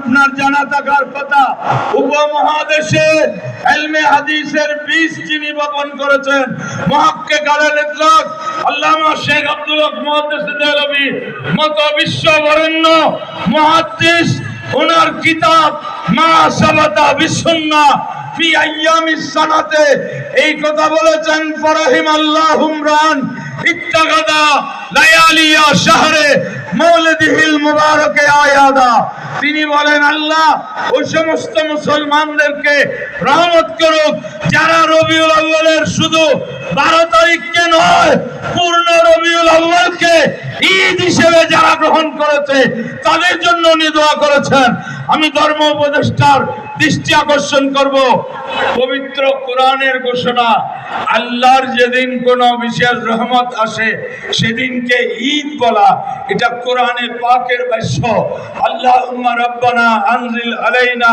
আপনার জানা থাকার কথা, উপমহাদেশে এলমে হাদিসের বীজ যিনি বপন করেছেন, মহাক্কে কালের ইতলাক আল্লামা শেখ আব্দুল মহাদেশী মত বিশ্ব বরণ্য মহাদেশ ওনার কিতাব মা সাবাতা বিসুন্না সানাতে। এই কথা বলেছেন ফরাহিম আল্লাহ হুমরান ইত্তাগাদা লায়ালিয়া মৌলদিহিল মুবারকে আয়াদা। তিনি বলেন, আল্লাহ ওই সমস্ত মুসলমানদেরকে রহমত করুক। যারা রবিউল আউ্বালের শুধু বারো তারিখকে নয়, পূর্ণ রবিউল আউ্বালকে ঈদ হিসেবে যারা গ্রহণ করেছে, তাদের জন্য উনি দোয়া করেছেন। আমি ধর্ম উপদেষ্টার দৃষ্টি আকর্ষণ করব। পবিত্র কোরআনের ঘোষণা, আল্লাহর যেদিন কোনো বিশেষ রহমত আসে, সেদিনকে ঈদ বলা। এটা কোরআনে পাকের বাস্য আল্লাহ রব্বানা আনজিল আলাইনা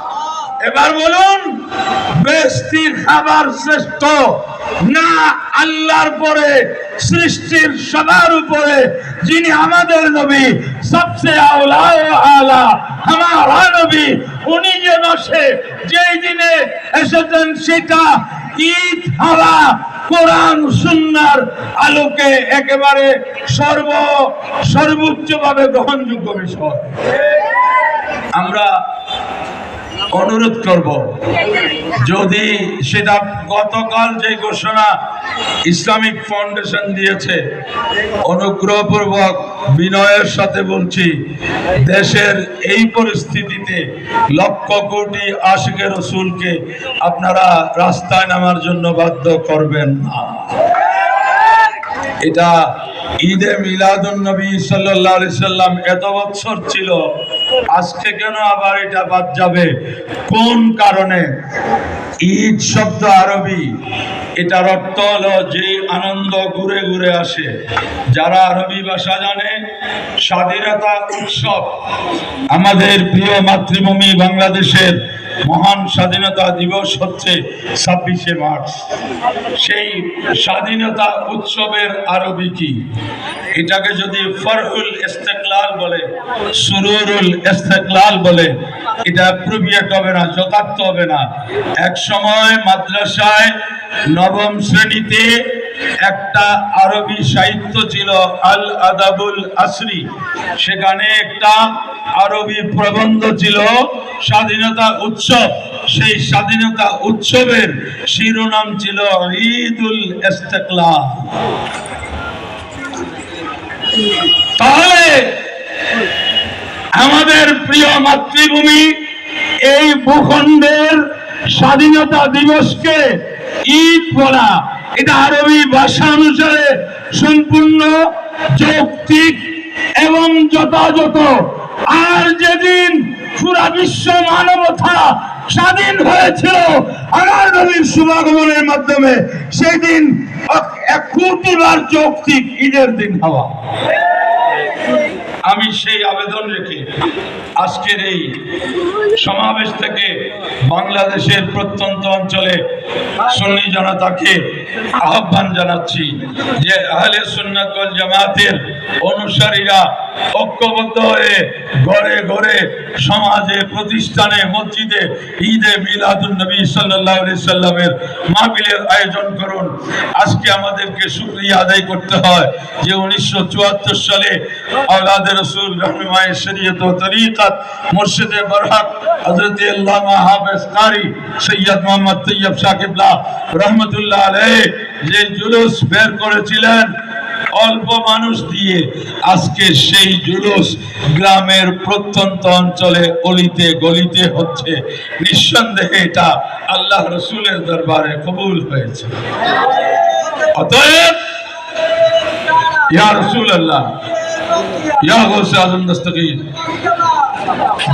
এবার বলুন বেস্তির খাবার শ্রেষ্ঠ না আল্লাহর পরে, সৃষ্টির সবার উপরে, যিনি আমাদের নবী, সবচেয়ে আওলা আলা, আমার নবী, উনি যে বসে যেই দিনে এসেছেন সেটা ঈদ হওয়া, কোরআন সুন্নার আলোকে একেবারে সর্ব, সর্বোচ্চভাবে গ্রহণযোগ্য বিষয়। আমরা অনুরোধ করব। যদি সেটা গতকাল যে ঘোষণা ইসলামিক ফাউন্ডেশন দিয়েছে, অনুগ্রহপূর্বক বিনয়ের সাথে বলছি, দেশের এই পরিস্থিতিতে লক্ষ কোটি আশিকের রসুলকে আপনারা রাস্তায় নামার জন্য বাধ্য করবেন না। এটা ঈদে মিলাদুন নবী সাল্লাল্লাহু আলাইহি সাল্লাম এত বছর ছিল, আজকে কেন আবার এটা বাদ যাবে? কোন কারণে? ঈদ শব্দ আরবি, এটার অর্থ হলো যে আনন্দ ঘুরে ঘুরে আসে। যারা আরবি ভাষা জানে, স্বাধীনতা উৎসব আমাদের প্রিয় মাতৃভূমি বাংলাদেশের মহান স্বাধীনতা দিবস হচ্ছে ছাব্বিশে মার্চ। সেই স্বাধীনতা উৎসবের আরবি কি? এটাকে যদি ফরহুল ইস্তেকলাল বলে, সুরুরুল ইস্তেকলাল বলে এটা হবে না যথার্থ হবে না। এক সময় মাদ্রাসায় নবম শ্রেণীতে একটা আরবি সাহিত্য ছিল, আল আদাবুল আসরি। সেখানে একটা আরবি প্রবন্ধ ছিল, স্বাধীনতা উৎসব। সেই স্বাধীনতা উৎসবের শিরোনাম ছিল ঈদুল ইস্তেকলাল তাহলে আমাদের প্রিয় মাতৃভূমি, এই ভূখণ্ডের স্বাধীনতা দিবসকে ঈদ বলা, এটা আরবি ভাষা অনুসারে সম্পূর্ণ যৌক্তিক এবং যথাযথ। আর যেদিন পুরা বিশ্ব মানবতা স্বাধীন হয়েছিল, আমার নবীর শুভাগমনের মাধ্যমে সেই দিন এক কোটিবার যৌক্তিক ঈদের দিন হওয়া। আমি সেই আবেদন রেখে আজকের এই সমাবেশ থেকে বাংলাদেশের প্রত্যন্ত অঞ্চলে সুন্নি জনতাকে আহ্বান জানাচ্ছি যে আহলে সুন্নাত ওয়াল জামাতের অনুসারীরা ঐক্যবদ্ধ হয়ে ঘরে ঘরে সমাজে, প্রতিষ্ঠানে, মসজিদে ঈদে মিলাদুন নবী সাল্লাল্লাহু সাল্লামের মাহফিলের আয়োজন করুন। আজকে আমাদেরকে শুকরিয়া আদায় করতে হয় যে উনিশশো চুয়াত্তর সালে আওলাদে রসুল রহনুমায় শরীয়ত ও তরিকত মুর্শিদে বরহক হযরত আল্লামা হাফেজ কারি সৈয়দ মোহাম্মদ তৈয়ব সাকিবুল্লাহ রহমতুল্লাহ আলাইহি যে জুলুস বের করেছিলেন অল্প মানুষ দিয়ে আজকে সেই জুলুস গ্রামের প্রত্যন্ত অঞ্চলে অলিতে গলিতে হচ্ছে। নিঃসন্দেহে এটা আল্লাহ রসুলের দরবারে কবুল হয়েছে। অতএব, ইয়া রসুল আল্লাহ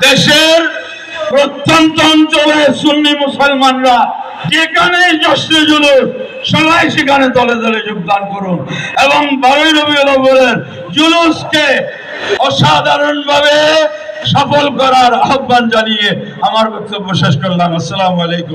দেশের প্রত্যন্ত অঞ্চলে সুন্নি মুসলমানরা যেখানেই জশ্নে জুলুস সবাই সেখানে দলে দলে যোগদান করুন। এবং বারোই রবিউল আউয়ালের জুলুসকে অসাধারণ ভাবে সফল করার আহ্বান জানিয়ে আমার বক্তব্য শেষ করলাম। আসসালামু আলাইকুম।